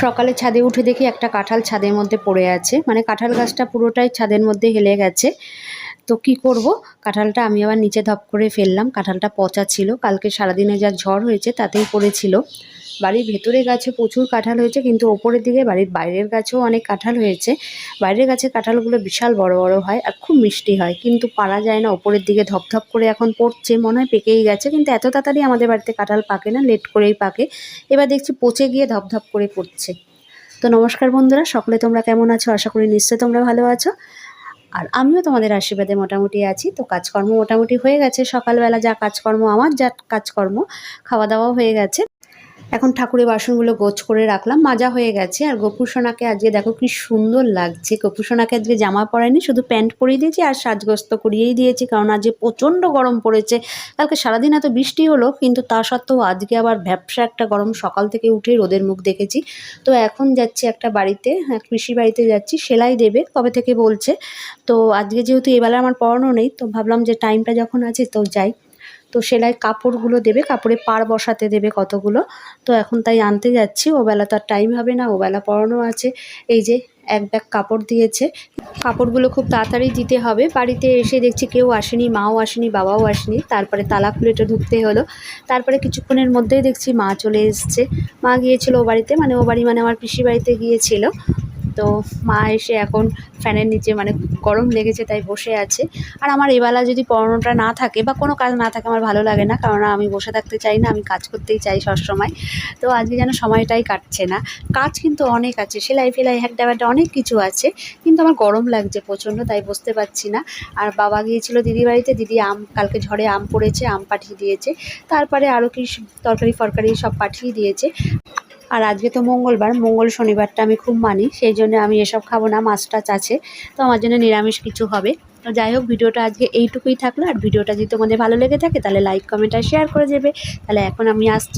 সকালে ছাদে উঠে দেখি একটা কাঁঠাল ছাদের মধ্যে পড়ে আছে। মানে কাঁঠাল গাছটা পুরোটাই ছাদের মধ্যে হেলে গেছে। তো কি করব? কাঁঠালটা আমি আবার নিচে ধপ করে ফেললাম। কাঁঠালটা পচা ছিল। কালকে সারাদিনে যা ঝড় হয়েছে তাতেই পড়েছিল। বাড়ির ভেতরে গাছে প্রচুর কাঁঠাল হয়েছে, কিন্তু ওপরের দিকে বাড়ির বাইরের গাছেও অনেক কাঁঠাল হয়েছে। বাইরের গাছের কাঁঠালগুলো বিশাল বড় বড় হয় আর খুব মিষ্টি হয়, কিন্তু পারা যায় না। ওপরের দিকে ধপধপ করে এখন পড়ছে, মনে হয় পেকেই গেছে, কিন্তু এত তাড়াতাড়ি আমাদের বাড়িতে কাঁঠাল পাকে না, লেট করেই পাকে। এবার দেখছি পচে গিয়ে ধপধপ করে পড়ছে। তো নমস্কার বন্ধুরা, সকলে তোমরা কেমন আছো? আশা করি নিশ্চয়ই তোমরা ভালো আছো। আর আমিও তোমাদের আশীর্বাদে মোটামুটি আছি। তো কাজকর্ম মোটামুটি হয়ে গেছে, সকালবেলা যা কাজকর্ম, আমার যা কাজকর্ম, খাওয়া দাওয়াও হয়ে গেছে। এখন ঠাকুরের বাসনগুলো গোছ করে রাখলাম মাজা হয়ে গেছে। আর গোপুসোনাকে আজকে দেখো কি সুন্দর লাগছে। গোপুসোনাকে আজকে জামা পরায়নি শুধু প্যান্ট পরিয়ে দিয়েছি আর সাজগ্রস্ত করিয়েই দিয়েছি কারণ আজকে প্রচণ্ড গরম পড়েছে। কালকে সারাদিন এত বৃষ্টি হলো কিন্তু তা সত্ত্বেও আজকে আবার ভ্যাবসা একটা গরম সকাল থেকে উঠে রোদের মুখ দেখেছি। তো এখন যাচ্ছি একটা বাড়িতে হ্যাঁ, কৃষি বাড়িতে যাচ্ছি সেলাই দেবে কবে থেকে বলছে। তো আজকে যেহেতু এবেলা আমার পড়ানো নেই তো ভাবলাম যে টাইমটা যখন আছে তো যাই। তো সেলাই কাপড়গুলো দেবে, কাপড়ে পার বসাতে দেবে কতগুলো। তো এখন তাই আনতে যাচ্ছি ও বেলা তো আর টাইম হবে না ও বেলা পড়ানো আছে। এই যে এক ব্যাগ কাপড় দিয়েছে। কাপড়গুলো খুব তাড়াতাড়ি দিতে হবে। বাড়িতে এসে দেখছি কেউ আসেনি, মাও আসেনি, বাবাও আসেনি। তারপরে তালা খুলেটা ঢুকতে হলো। তারপরে কিছুক্ষণের মধ্যেই দেখছি মা চলে এসছে। মা গিয়েছিল ও বাড়িতে মানে ও বাড়ি মানে আমার পিসি বাড়িতে গিয়েছিল। তো মা এসে এখন ফ্যানের নিচে মানে গরম লেগেছে তাই বসে আছে। আর আমার এবেলা যদি পড়ানোটা না থাকে বা কোনো কাজ না থাকে আমার ভালো লাগে না কারণ আমি বসে থাকতে চাই না, আমি কাজ করতেই চাই সবসময়। তো আজকে যেন সময়টাই কাটছে না। কাজ কিন্তু অনেক আছে, সেলাই ফেলাই হ্যাকডা ব্যাডা অনেক কিছু আছে, কিন্তু আমার গরম লাগছে প্রচণ্ড, তাই বসতে পারছি না। আর বাবা গিয়েছিল দিদি বাড়িতে, দিদি আম, কালকে ঝড়ে আম পড়েছে, আম পাঠিয়ে দিয়েছে। তারপরে আরও কি তরকারি ফরকারি সব পাঠিয়ে দিয়েছে। আর আজকে তো মঙ্গলবার, মঙ্গল শনিবারটা আমি খুব মানি, সেই জন্য আমি এসব খাব না মাছ টাছ আছে তো আমার জন্য নিরামিষ কিছু হবে। তো যাই হোক, ভিডিওটা আজকে এইটুকুই থাকল। আর ভিডিওটা যদি তোমাদের ভালো লেগে থাকে, তাহলে লাইক কমেন্ট আর শেয়ার করে দেবে। তাহলে এখন আমি আসছি।